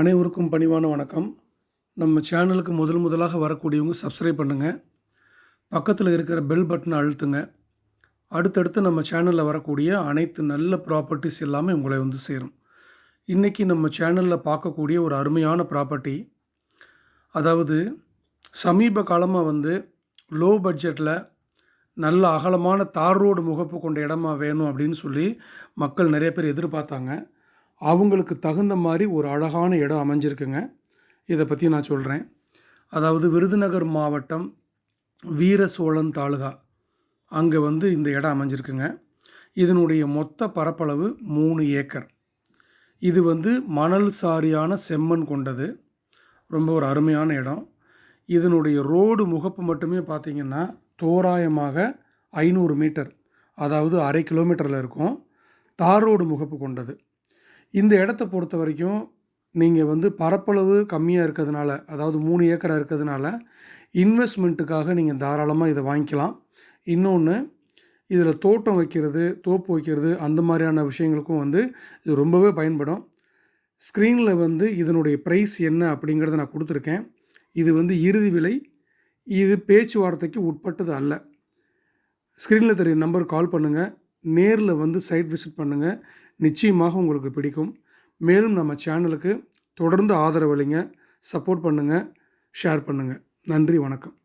அனைவருக்கும் பணிவான வணக்கம். நம்ம சேனலுக்கு முதல் முதலாக வரக்கூடியவங்க சப்ஸ்கிரைப் பண்ணுங்கள் பக்கத்தில் இருக்கிற பெல் பட்டனை அழுத்துங்க. அடுத்தடுத்து நம்ம சேனலில் வரக்கூடிய அனைத்து நல்ல ப்ராப்பர்ட்டிஸ் எல்லாமே உங்களை வந்து சேரும். இன்றைக்கி நம்ம சேனலில் பார்க்கக்கூடிய ஒரு அருமையான ப்ராப்பர்ட்டி அதாவது சமீப காலமாக வந்து லோ பட்ஜெட்டில் நல்ல அகலமான தார் ரோடு முகப்பு கொண்ட இடமா வேணும் அப்படின்னு சொல்லி மக்கள் நிறைய பேர் எதிர்பார்த்தாங்க. அவங்களுக்கு தகுந்த மாதிரி ஒரு அழகான இடம் அமைஞ்சிருக்குங்க. இதை பற்றி நான் சொல்கிறேன் அதாவது விருதுநகர் மாவட்டம் வீர சோழன் தாலுகா. அங்கே வந்து இந்த இடம் அமைஞ்சிருக்குங்க. இதனுடைய மொத்த பரப்பளவு மூணு ஏக்கர். இது வந்து மணல் சாரியான செம்மண் கொண்டது. ரொம்ப ஒரு அருமையான இடம். இதனுடைய ரோடு முகப்பு மட்டுமே பார்த்திங்கன்னா தோராயமாக ஐநூறு மீட்டர் அதாவது அரை கிலோமீட்டரில் இருக்கும். தார் ரோடு முகப்பு கொண்டது. இந்த இடத்த பொறுத்த வரைக்கும் நீங்கள் வந்து பரப்பளவு கம்மியாக இருக்கிறதுனால அதாவது மூணு ஏக்கராக இருக்கிறதுனால இன்வெஸ்ட்மெண்ட்டுக்காக நீங்கள் தாராளமாக இதை வாங்கிக்கலாம். இன்னொன்று இதில் தோட்டம் வைக்கிறது தோப்பு வைக்கிறது அந்த மாதிரியான விஷயங்களுக்கும் வந்து இது ரொம்பவே பயன்படும். ஸ்க்ரீனில் வந்து இதனுடைய ப்ரைஸ் என்ன அப்படிங்கிறத நான் கொடுத்துருக்கேன். இது வந்து இறுதி விலை இது பேச்சுவார்த்தைக்கு உட்பட்டது அல்ல. ஸ்க்ரீனில் தெரிய நம்பர் கால் பண்ணுங்கள் நேரில் வந்து சைட் விசிட் பண்ணுங்கள் நிச்சயமாக உங்களுக்கு பிடிக்கும். மேலும் நம்ம சேனலுக்கு தொடர்ந்து ஆதரவளிங்க சப்போர்ட் பண்ணுங்கள் ஷேர் பண்ணுங்கள் நன்றி வணக்கம்.